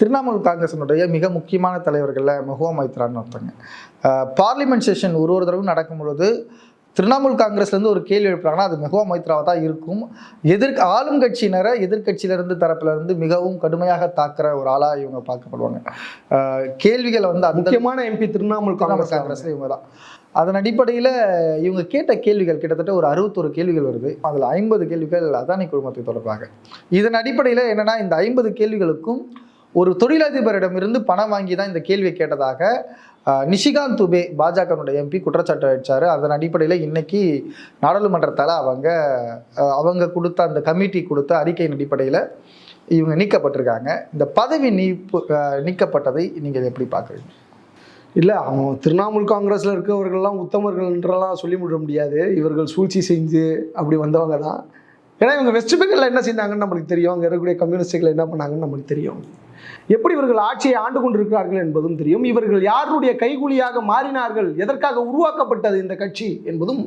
திரிணாமுல் காங்கிரஸினுடைய மிக முக்கியமான தலைவர்களில் மஹுவா மைத்ரான்னு ஒருத்தங்க. பார்லிமெண்ட் செஷன் ஒரு ஒரு தடவை நடக்கும் பொழுது திரிணாமுல் காங்கிரஸ்லேருந்து ஒரு கேள்வி எழுப்புறாங்கன்னா அது மெஹுவா மைத்ராவாக தான் இருக்கும். எதிர் ஆளும் கட்சியினரை எதிர்கட்சியிலிருந்து தரப்பிலிருந்து மிகவும் கடுமையாக தாக்குற ஒரு ஆளாக இவங்க பார்க்கப்படுவாங்க. கேள்விகளை வந்து அந்த முக்கியமான எம்பி திரிணாமுல் காங்கிரஸ் காங்கிரஸ் காங்கிரஸ்ல இவங்க தான் அதன் அடிப்படையில் இவங்க கேட்ட கேள்விகள் கிட்டத்தட்ட ஒரு அறுபத்தொரு கேள்விகள் வருது. அதில் ஐம்பது கேள்விகள் அதானி குழுமத்தை தொடர்பாக. இதன் அடிப்படையில் என்னன்னா இந்த ஐம்பது கேள்விகளுக்கும் ஒரு தொழிலதிபரிடமிருந்து பணம் வாங்கி தான் இந்த கேள்வியை கேட்டதாக நிஷிகாந்த் துபே பாஜகனுடைய எம்பி குற்றச்சாட்டு வச்சார் அதன் அடிப்படையில் இன்னைக்கு நாடாளுமன்றத்தால் அவங்க அவங்க கொடுத்த அந்த கமிட்டி கொடுத்த அறிக்கையின் அடிப்படையில் இவங்க நீக்கப்பட்டிருக்காங்க. இந்த பதவி நீப்பு நீக்கப்பட்டதை நீங்கள் எப்படி பார்க்குறீங்க? இல்லை அவன் திரிணாமுல் காங்கிரஸில் இருக்கவர்கள்லாம் உத்தமர்கள்ன்றலாம் சொல்லி முடிய முடியாது. இவர்கள் சூழ்ச்சி செஞ்சு அப்படி வந்தவங்க தான். ஏன்னா இவங்க வெஸ்ட் பெங்காலில் என்ன செஞ்சாங்கன்னு நம்மளுக்கு தெரியும். அங்கே இருக்கக்கூடிய கம்யூனிஸ்டுகள் என்ன பண்ணாங்கன்னு நம்மளுக்கு தெரியும். எப்படி இவர்கள் ஆட்சியை ஆண்டு கொண்டிருக்கிறார்கள் என்பதும் தெரியும். இவர்கள் யாருடைய கைகூலியாக மாறினார்கள் எதற்காக உருவாக்கப்பட்டது இந்த கட்சி என்பதும்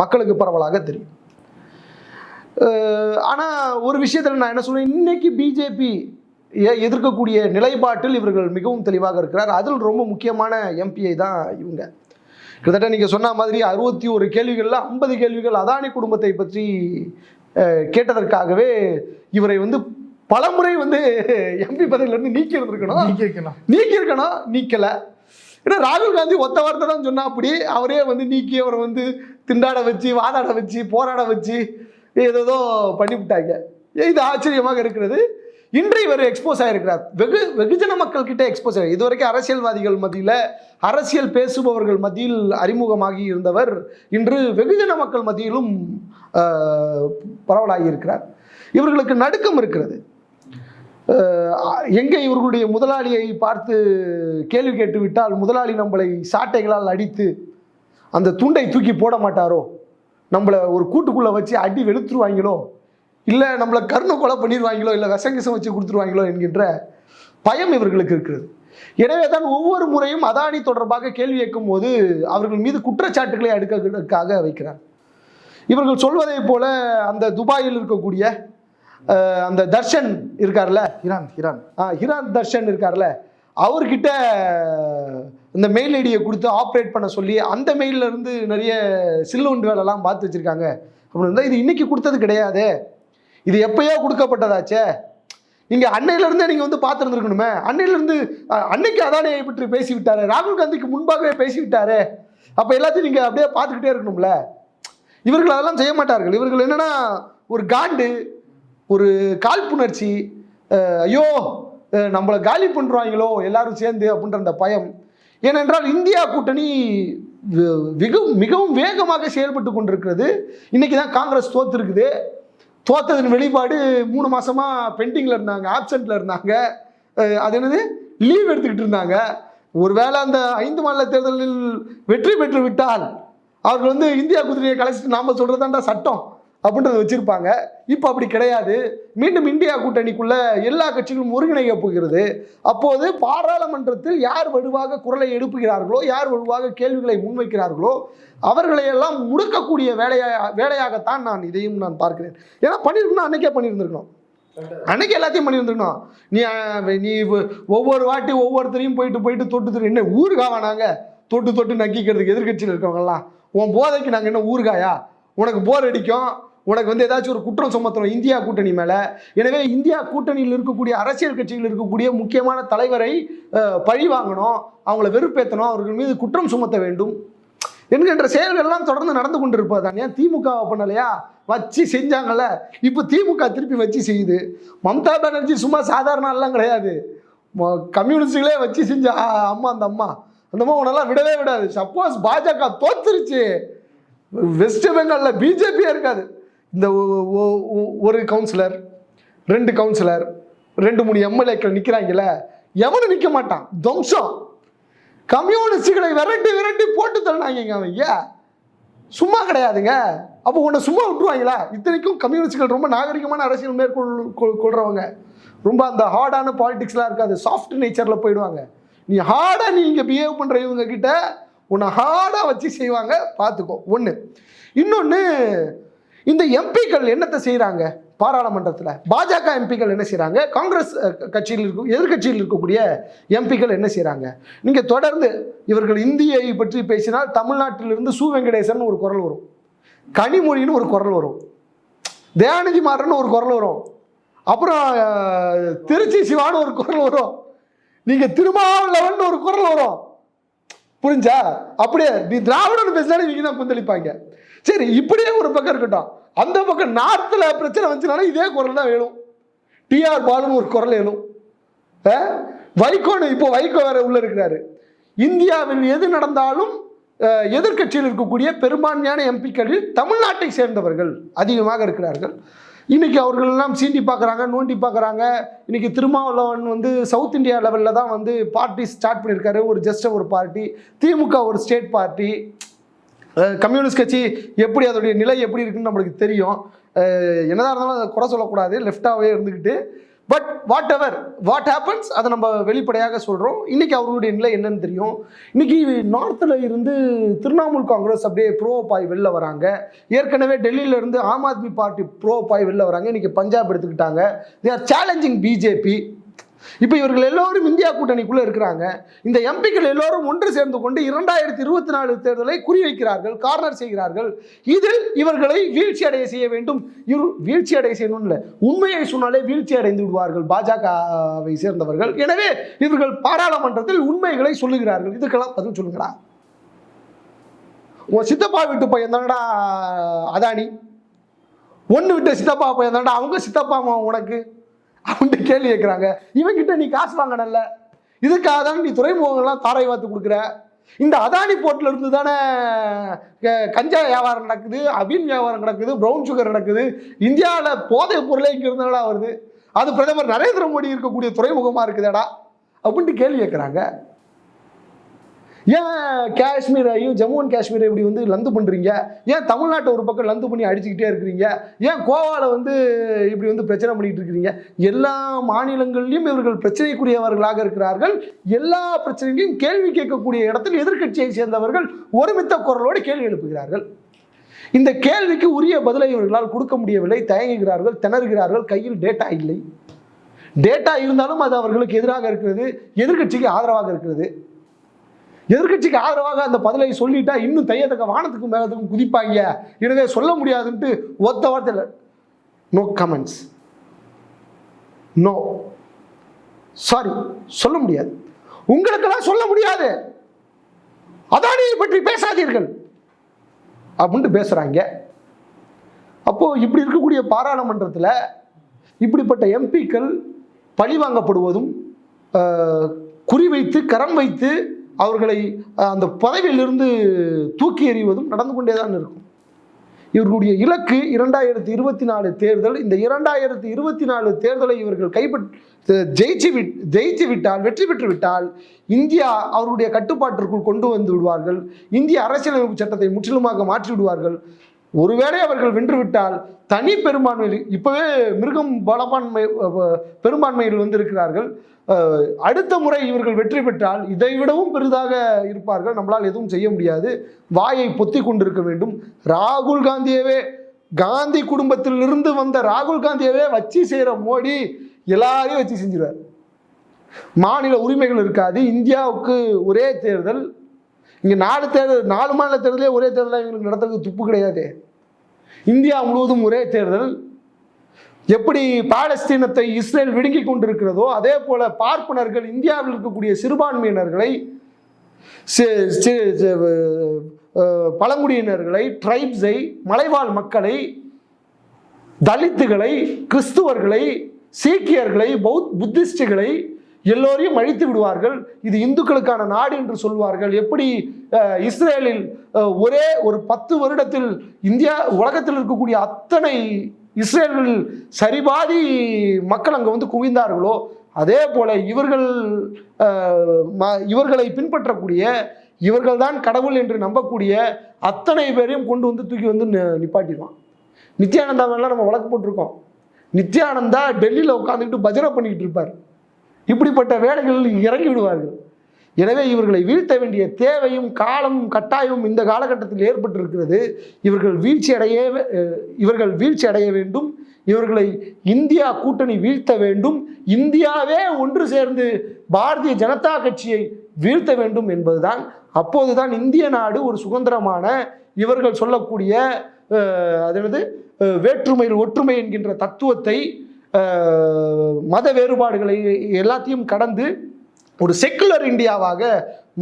மக்களுக்கு பரவலாக தெரியும். ஆனால் ஒரு விஷயத்தில் நான் என்ன சொல்றேன் இன்னைக்கு பிஜேபி எதிர்க்கக்கூடிய நிலைப்பாட்டில் இவர்கள் மிகவும் தெளிவாக இருக்கிறார். அதில் ரொம்ப முக்கியமான எம்பிஐ தான் இவங்க. கிட்டத்தட்ட நீங்கள் சொன்ன மாதிரி அறுபத்தி ஒரு கேள்விகளில் ஐம்பது கேள்விகள் அதானி குடும்பத்தை பற்றி கேட்டதற்காகவே இவரை வந்து பலமுறை வந்து எம்பி பதவியிலிருந்து நீக்கி இருந்திருக்கணும் நீக்கிருக்கணும் நீக்கியிருக்கணும். நீக்கலை. ஏன்னா ராகுல் காந்தி ஒத்த வார்த்தை தான் சொன்னா அப்படி. அவரே வந்து நீக்கி அவரை வந்து திண்டாட வச்சு வாதாட வச்சு போராட வச்சு ஏதேதோ பண்ணிவிட்டாங்க. இது ஆச்சரியமாக இருக்கிறது. இன்று இவர் எக்ஸ்போஸ் ஆகிருக்கிறார் வெகு வெகுஜன மக்கள் கிட்ட எக்ஸ்போஸ் ஆகி இதுவரைக்கும் அரசியல்வாதிகள் மத்தியில் அரசியல் பேசுபவர்கள் மத்தியில் அறிமுகமாகி இருந்தவர் இன்று வெகுஜன மக்கள் மத்தியிலும் பரவலாகி இருக்கிறார். இவர்களுக்கு நடுக்கம் இருக்கிறது. எங்கே இவர்களுடைய முதலாளியை பார்த்து கேள்வி கேட்டு விட்டால் முதலாளி நம்மளை சாட்டைகளால் அடித்து அந்த துண்டை தூக்கி போட மாட்டாரோ? நம்மளை ஒரு கூட்டுக்குள்ளே வச்சு அடி வெளுத்துருவாங்களோ? இல்லை நம்மளை கருணை கொலை பண்ணிடுவாங்களோ இல்லை விசங்கிசம் வச்சு கொடுத்துருவாங்களோ என்கின்ற பயம் இவர்களுக்கு இருக்கிறது. எனவே தான் ஒவ்வொரு முறையும் அதானி தொடர்பாக கேள்வி கேட்கும் போது அவர்கள் மீது குற்றச்சாட்டுகளை அடுக்கிறதுக்காக வைக்கிறார். இவர்கள் சொல்வதைப் போல அந்த துபாயில் இருக்கக்கூடிய அந்த தர்ஷன் இருக்கார்ல? ஹிரான் ஹிரான். ஆ, ஹிரான் தர்ஷன் இருக்கார்ல? அவர்கிட்ட இந்த மெயில் ஐடியை கொடுத்து ஆப்ரேட் பண்ண சொல்லி அந்த மெயில்ல இருந்து நிறைய சில்லுண்டு வேலைலாம் பார்த்து வச்சிருக்காங்க. அப்படின்னு இருந்தா, இது இன்னைக்கு கொடுத்தது கிடையாதே. இது எப்பயோ கொடுக்கப்பட்டதாச்சே. நீங்க அன்னையில இருந்தே நீங்க வந்து பார்த்துருந்துருக்கணுமே. அன்னையில இருந்து அஹ், அன்னைக்கு அதானியை பற்றி பேசி விட்டாரு ராகுல் காந்திக்கு முன்பாகவே பேசி விட்டாரு அப்ப எல்லாத்தையும் நீங்க அப்படியே பார்த்துக்கிட்டே இருக்கணும்ல. இவர்கள் அதெல்லாம் செய்ய மாட்டார்கள். இவர்கள் என்னன்னா ஒரு காண்டு ஒரு காழ்ப்புணர்ச்சி ஐயோ நம்மளை காலி பண்ணுறாங்களோ எல்லாரும் சேர்ந்து அப்படின்ற அந்த பயம். ஏனென்றால் இந்தியா கூட்டணி மிகவும் மிகவும் வேகமாக செயல்பட்டு கொண்டிருக்கிறது. இன்றைக்கி தான் காங்கிரஸ் தோத்துருக்குது. தோத்ததன் வெளிப்பாடு மூணு மாதமாக பெண்டிங்கில் இருந்தாங்க ஆப்சண்ட்ல இருந்தாங்க. அது என்னது? லீவ் எடுத்துக்கிட்டு இருந்தாங்க. ஒருவேளை அந்த ஐந்து மாநில தேர்தலில் வெற்றி பெற்று விட்டால் அவர்கள் வந்து இந்தியா குதிரையை கலைச்சிட்டு நாம் சொல்கிறதாண்டா சட்டம். அப்படின்றத வச்சுருப்பாங்க. இப்போ அப்படி கிடையாது. மீண்டும் இந்தியா கூட்டணிக்குள்ள எல்லா கட்சிகளும் ஒருங்கிணைக்க போகிறது. அப்போது பாராளுமன்றத்தில் யார் வலுவாக குரலை எழுப்புகிறார்களோ யார் வலுவாக கேள்விகளை முன்வைக்கிறார்களோ அவர்களையெல்லாம் முடுக்கக்கூடிய வேலையா வேலையாகத்தான் நான் இதையும் நான் பார்க்கிறேன். ஏன்னா பண்ணியிருக்கணும் அன்னைக்கே பண்ணியிருந்திருக்கணும். அன்னைக்கு எல்லாத்தையும் பண்ணியிருந்துருக்கணும். நீ நீ ஒவ்வொரு வாட்டி ஒவ்வொருத்தரையும் போயிட்டு போயிட்டு தொட்டு திரு என்ன ஊறுகாவா நாங்கள் தொட்டு தொட்டு நக்கிக்கிறதுக்கு எதிர்க்கட்சியில் இருக்கவங்கலாம் உன் போதைக்கு நாங்கள் என்ன ஊறுகாயா? உனக்கு போர் அடிக்கும். உனக்கு வந்து ஏதாச்சும் ஒரு குற்றம் சுமத்தணும் இந்தியா கூட்டணி மேலே. எனவே இந்தியா கூட்டணியில் இருக்கக்கூடிய அரசியல் கட்சியில் இருக்கக்கூடிய முக்கியமான தலைவரை பழி வாங்கணும். அவங்கள வெறுப்பேற்றணும் அவர்கள் மீது குற்றம் சுமத்த வேண்டும். என்கின்ற செயல்கள்லாம் தொடர்ந்து நடந்து கொண்டிருப்பது தான். ஏன் திமுக பண்ணலையா வச்சு செஞ்சாங்கல்ல. இப்போ திமுக திருப்பி வச்சு செய்யுது. மம்தா பானர்ஜி சும்மா சாதாரண எல்லாம் கிடையாது. ம- கம்யூனிஸ்டுகளே வச்சு செஞ்ச அம்மா அந்த அம்மா. அந்த அம்மா உன்னெல்லாம் விடவே விடாது. சப்போஸ் பாஜக தோத்துருச்சு. வெஸ்ட் பெங்காலில் பிஜேபியே இருக்காது இந்த ஒரு கவுன்சிலர் ரெண்டு கவுன்சிலர் ரெண்டு மூணு எம்எல்ஏக்கள் நிற்கிறாங்கல்ல எவனும் நிற்க மாட்டான். துவம்சம். கம்யூனிஸ்டுகளை விரட்டி விரட்டி போட்டு தள்ளினாங்க அவங்க. சும்மா கிடையாதுங்க. அப்போ உன்னை சும்மா விட்டுருவாங்களா? இத்தனைக்கும் கம்யூனிஸ்டுகள் ரொம்ப நாகரிகமான அரசியல் மேற்கொள் கொள்றவங்க. ரொம்ப அந்த ஹார்டான பாலிடிக்ஸ்லாம் இருக்காது. சாஃப்ட் நேச்சரில் போயிடுவாங்க. நீ ஹார்டாக நீ இங்கே பிஹேவ் பண்ணுற இவங்க கிட்ட உன்னை ஹார்டாக வச்சு செய்வாங்க பார்த்துக்கோ ஒன்று இன்னொன்று இந்த எம்பிக்கள் என்னத்தை செய்கிறாங்க பாராளுமன்றத்தில். பாஜக எம்பிக்கள் என்ன செய்கிறாங்க காங்கிரஸ் கட்சியில் இருக்கும் எதிர்கட்சியில் இருக்கக்கூடிய எம்பிக்கள் என்ன செய்கிறாங்க நீங்கள் தொடர்ந்து இவர்கள் இந்தியை பற்றி பேசினால் தமிழ்நாட்டிலிருந்து சு. வெங்கடேசன் ஒரு குரல் வரும். கனிமொழின்னு ஒரு குரல் வரும். தயாநிதி மாறன் ஒரு குரல் வரும். அப்புறம் திருச்சி சிவான்னு ஒரு குரல் வரும். நீங்கள் திருமாவளவன் ஒரு குரல் வரும். புரிஞ்சா? அப்படியே நீ திராவிடம் பேசினாலும் இவங்க தான் கொந்தளிப்பாங்க சரி இப்படியே ஒரு பக்கம் இருக்கட்டும். அந்த பக்கம் நார்த்தில் பிரச்சனை வந்துச்சுனாலும் இதே குரல் தான் வேணும். டிஆர் பாலுன்னு ஒரு குரல் வேணும். அஹ்? வைகோன்னு இப்போ வைகோ வேற உள்ள இருக்கிறாரு. இந்தியாவில் எது நடந்தாலும் எதிர்கட்சியில் எதிர்க்கட்சியில் இருக்கக்கூடிய பெரும்பான்மையான எம்பிக்களில் தமிழ்நாட்டை சேர்ந்தவர்கள் அதிகமாக இருக்கிறார்கள். இன்றைக்கி அவர்கள் எல்லாம் சீண்டி பார்க்குறாங்க நோண்டி பார்க்குறாங்க. இன்னைக்கு திருமாவளவன் வந்து சவுத் இந்தியா லெவலில் தான் வந்து பார்ட்டி ஸ்டார்ட் பண்ணியிருக்காரு. ஒரு ஜஸ்ட் ஒரு பார்ட்டி திமுக ஒரு ஸ்டேட் பார்ட்டி கம்யூனிஸ்ட் கட்சி எப்படி அதோடைய நிலை எப்படி இருக்குன்னு நம்மளுக்கு தெரியும். என்னதான் இருந்தாலும் அதை குறை சொல்லக்கூடாது. லெஃப்டாகவே இருந்துக்கிட்டு but whatever what happens அதை நம்ம வெளிப்படையாக சொல்கிறோம் இன்றைக்கி அவர்களுடைய நிலை என்னன்னு தெரியும். இன்றைக்கி நார்த்தில் இருந்து திரிணாமுல் காங்கிரஸ் அப்படியே ப்ரோ பாய் வெளில வராங்க. ஏற்கனவே டெல்லியிலேருந்து Aam Aadmi party bro bye வெளில வராங்க. இன்றைக்கி பஞ்சாப் எடுத்துக்கிட்டாங்க. தே ஆர் சேலஞ்சிங் பிஜேபி இப்போ இவர்கள் எல்லோரும் இந்தியா கூட்டணிக்குள்ளே இருக்கிறாங்க. இந்த எம்பிக்கள் எல்லோரும் ஒன்று சேர்ந்து கொண்டு இரண்டாயிரத்தி இருபத்தி நாலு தேர்தலை குறிவைக்கிறார்கள் கார்னர் செய்கிறார்கள். இதில் இவர்களை வீழ்ச்சி அடைய செய்ய வேண்டும். இவர் வீழ்ச்சி அடைய செய்யணும் இல்லை உண்மையை சொன்னாலே வீழ்ச்சி அடைந்து விடுவார்கள் பாஜகவை சேர்ந்தவர்கள். எனவே இவர்கள் பாராளுமன்றத்தில் உண்மைகளை சொல்லுகிறார்கள். இதுக்கெல்லாம் பதில் சொல்லுங்களா? உன் சித்தப்பா வீட்டு பையன் தானடா அதானி? ஒன்று விட்ட சித்தப்பா பையன் தானடா? அவங்க சித்தப்பா அம்மா உனக்கு? அவன்கிட்ட கேள்வி கேட்குறாங்க இவங்கிட்ட நீ காசு வாங்கினல்ல. இதுக்காக தான் நீ துறைமுகங்கள்லாம் தாரை வாத்து கொடுக்குற. இந்த அதானி போர்ட்ல இருந்து தானே கஞ்சா வியாபாரம் நடக்குது அபின் வியாபாரம் நடக்குது ப்ரௌன் சுகர் நடக்குது. இந்தியாவில் போதைப் பொருளே இங்கே இருந்தடா வருது. அது பிரதமர் நரேந்திர மோடி இருக்கக்கூடிய துறைமுகமாக இருக்குதாடா. அப்படின்ட்டு கேள்வி கேட்குறாங்க ஏன் காஷ்மீரையும் ஜம்மு அண்ட் காஷ்மீரை இப்படி வந்து லந்து பண்ணுறீங்க ஏன் தமிழ்நாட்டை ஒரு பக்கம் லந்து பண்ணி அடிச்சுக்கிட்டே இருக்கிறீங்க? ஏன் கோவாவில் வந்து இப்படி வந்து பிரச்சனை பண்ணிகிட்டு இருக்கிறீங்க? எல்லா மாநிலங்களிலும் இவர்கள் பிரச்சனைக்குரியவர்களாக இருக்கிறார்கள். எல்லா பிரச்சனைகளையும் கேள்வி கேட்கக்கூடிய இடத்தில் எதிர்க்கட்சியை சேர்ந்தவர்கள் ஒருமித்த குரலோடு கேள்வி எழுப்புகிறார்கள். இந்த கேள்விக்கு உரிய பதிலை இவர்களால் கொடுக்க முடியவில்லை. தயங்குகிறார்கள் திணறுகிறார்கள் கையில் டேட்டா இல்லை. டேட்டா இருந்தாலும் அது அவர்களுக்கு எதிராக இருக்கிறது எதிர்க்கட்சிக்கு ஆதரவாக இருக்கிறது. எதிர்க்கட்சிக்கு ஆதரவாக அந்த பதிலை சொல்லிட்டா இன்னும் தையத்தக்க வானத்துக்கும் மேலத்துக்கும் குதிப்பாங்க. எனவே சொல்ல முடியாதுன்ட்டு ஒத்த வார்த்தையில் நோ கமெண்ட்ஸ் நோ சாரி சொல்ல முடியாது. உங்களுக்கெல்லாம் சொல்ல முடியாது. அதானியை பற்றி பேசாதீர்கள். அப்படின்ட்டு பேசுகிறாங்க அப்போது இப்படி இருக்கக்கூடிய பாராளுமன்றத்தில் இப்படிப்பட்ட எம்பிக்கள் பழி வாங்கப்படுவதும் ஆஹ், குறிவைத்து கரம் வைத்து அவர்களை அந்த பதவியிலிருந்து தூக்கி எறிவதும் நடந்து கொண்டே தான் இருக்கும். இவர்களுடைய இலக்கு இரண்டாயிரத்தி இருபத்தி நாலு தேர்தல். இந்த இரண்டாயிரத்தி இருபத்தி நாலு தேர்தலை இவர்கள் கைப்பற்ற ஜெயிச்சு விட் ஜெயிச்சு விட்டால் வெற்றி பெற்று விட்டால் இந்தியா அவருடைய கட்டுப்பாட்டிற்குள் கொண்டு வந்து விடுவார்கள். இந்திய அரசியலமைப்பு சட்டத்தை முற்றிலுமாக மாற்றி விடுவார்கள். ஒருவேளை அவர்கள் வென்று விட்டால் தனி பெரும்பான்மையில் இப்போவே மிருகம் பலப்பான்மை பெரும்பான்மையில் வந்து இருக்கிறார்கள் அடுத்த முறை இவர்கள் வெற்றி பெற்றால் இதை விடவும் பெரிதாக இருப்பார்கள். நம்மளால் எதுவும் செய்ய முடியாது. வாயை பொத்தி கொண்டிருக்க வேண்டும். ராகுல் காந்தியவே காந்தி குடும்பத்திலிருந்து வந்த ராகுல் காந்தியவே வச்சு செய்கிற மோடி எல்லாரையும் வச்சு செஞ்சிருவார். மாநில உரிமைகள் இருக்காது. இந்தியாவுக்கு ஒரே தேர்தல். இங்கே நாலு தேர்தல் நாலு மாநில தேர்தலே ஒரே தேர்தலாக இவங்களுக்கு நடத்துறதுக்கு துப்பு கிடையாது. இந்தியா முழுவதும் ஒரே தேர்தல். எப்படி பாலஸ்தீனத்தை இஸ்ரேல் விடுங்கி கொண்டிருக்கிறதோ அதே போல பார்ப்பனர்கள் இந்தியாவில் இருக்கக்கூடிய சிறுபான்மையினர்களை பழங்குடியினர்களை ட்ரைப்ஸை மலைவாழ் மக்களை தலித்துகளை கிறிஸ்துவர்களை சீக்கியர்களை பௌத் புத்திஸ்டுகளை எல்லோரையும் அழித்து விடுவார்கள். இது இந்துக்களுக்கான நாடு என்று சொல்வார்கள். எப்படி இஸ்ரேலில் ஒரே ஒரு பத்து வருடத்தில் இந்தியா உலகத்தில் இருக்கக்கூடிய அத்தனை இஸ்ரேலில் சரிபாதி மக்கள் அங்கே வந்து குவிந்தார்களோ அதே போல இவர்கள் ம- இவர்களை பின்பற்றக்கூடிய இவர்கள்தான் கடவுள் என்று நம்பக்கூடிய அத்தனை பேரையும் கொண்டு வந்து தூக்கி வந்து நி- நிப்பாட்டிடுவான். நித்யானந்தாவெல்லாம் நம்ம வழக்கு போட்டிருக்கோம். நித்யானந்தா டெல்லியில் உட்காந்துக்கிட்டு பஜனை பண்ணிக்கிட்டு இருப்பார். இப்படிப்பட்ட வேலைகளில் இறங்கி விடுவார்கள். எனவே இவர்களை வீழ்த்த வேண்டிய தேவையும் காலமும் கட்டாயமும் இந்த காலகட்டத்தில் ஏற்பட்டிருக்கிறது. இவர்கள் வீழ்ச்சி அடைய இவர்கள் வீழ்ச்சி அடைய வேண்டும். இவர்களை இந்தியா கூட்டணி வீழ்த்த வேண்டும். இந்தியாவே ஒன்று சேர்ந்து பாரதிய ஜனதா கட்சியை வீழ்த்த வேண்டும் என்பதுதான். அப்போதுதான் இந்திய நாடு ஒரு சுதந்திரமான இவர்கள் சொல்லக்கூடிய அதாவது வேற்றுமையில் ஒற்றுமை என்கின்ற தத்துவத்தை மத வேறுபாடுகளை எல்லாத்தையும் கடந்து ஒரு செக்குலர் இந்தியாவாக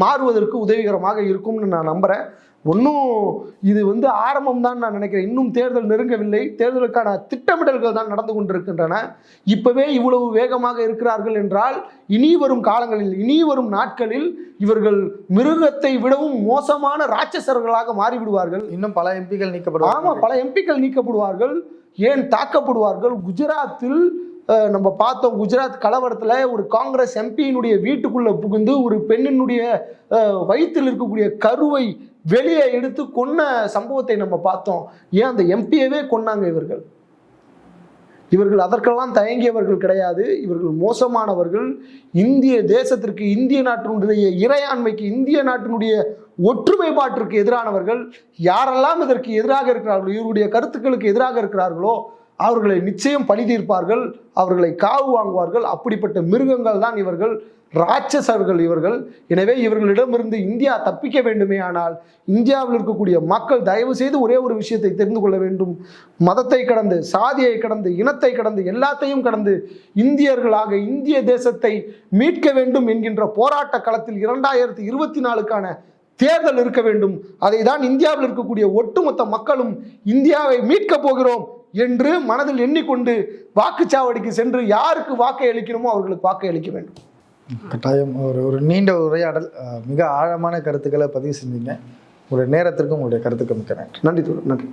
மாறுவதற்கு உதவிகரமாக இருக்கும்னு நான் நம்புகிறேன் ஒன்றும் இது வந்து ஆரம்பம் தான் நான் நினைக்கிறேன். இன்னும் தேர்தல் நெருங்கவில்லை. தேர்தலுக்கான திட்டமிடல்கள் தான் நடந்து கொண்டிருக்கின்றன. இப்பவே இவ்வளவு வேகமாக இருக்கிறார்கள் என்றால் இனி வரும் காலங்களில் இனி வரும் நாட்களில் இவர்கள் மிருகத்தை விடவும் மோசமான ராட்சசர்களாக மாறிவிடுவார்கள். இன்னும் பல எம்பிகள் நீக்கப்படுவாங்க ஆமா பல எம்பிக்கள் நீக்கப்படுவார்கள். ஏன் தாக்கப்படுவார்கள்? குஜராத்தில் நம்ம பார்த்தோம் குஜராத் கலவரத்தில் ஒரு காங்கிரஸ் எம்பியினுடைய வீட்டுக்குள்ளே புகுந்து ஒரு பெண்ணினுடைய வயிற்றில் இருக்கக்கூடிய கருவை வெளியே எடுத்து கொன்ன சம்பவத்தை நம்ம பார்த்தோம். ஏன் அந்த எம்பியவே கொன்னாங்க இவர்கள்? இவர்கள் அதற்கெல்லாம் தயங்கியவர்கள் கிடையாது. இவர்கள் மோசமானவர்கள். இந்திய தேசத்திற்கு இந்திய நாட்டினுடைய இறையாண்மைக்கு இந்திய நாட்டினுடைய ஒற்றுமைப்பாட்டிற்கு எதிரானவர்கள் யாரெல்லாம் இதற்கு எதிராக இருக்கிறார்களோ இவருடைய கருத்துக்களுக்கு எதிராக இருக்கிறார்களோ அவர்களை நிச்சயம் பழி தீர்ப்பார்கள் அவர்களை காவு வாங்குவார்கள். அப்படிப்பட்ட மிருகங்கள் தான் இவர்கள் ராட்சசர்கள் இவர்கள். எனவே இவர்களிடமிருந்து இந்தியா தப்பிக்க வேண்டுமே ஆனால் இந்தியாவில் இருக்கக்கூடிய மக்கள் தயவு செய்து ஒரே ஒரு விஷயத்தை தெரிந்து கொள்ள வேண்டும். மதத்தை கடந்து சாதியை கடந்து இனத்தை கடந்து எல்லாத்தையும் கடந்து இந்தியர்களாக இந்திய தேசத்தை மீட்க வேண்டும் என்கின்ற போராட்ட களத்தில் இரண்டாயிரத்தி இருபத்தி நாலுக்கான தேர்தல் இருக்க வேண்டும். அதை தான் இந்தியாவில் இருக்கக்கூடிய ஒட்டுமொத்த மக்களும் இந்தியாவை மீட்கப் போகிறோம் என்று மனதில் எண்ணிக்கொண்டு வாக்குச்சாவடிக்கு சென்று யாருக்கு வாக்கை அளிக்கணுமோ அவர்களுக்கு வாக்கை அளிக்க வேண்டும். கட்டாயம் ஒரு ஒரு நீண்ட உரையாடல் மிக ஆழமான கருத்துக்களை பதிவு செஞ்சீங்க. உங்களுடைய நேரத்திற்கும் உங்களுடைய கருத்துக்கு மிக்க நன்றி. நன்றி நன்றி.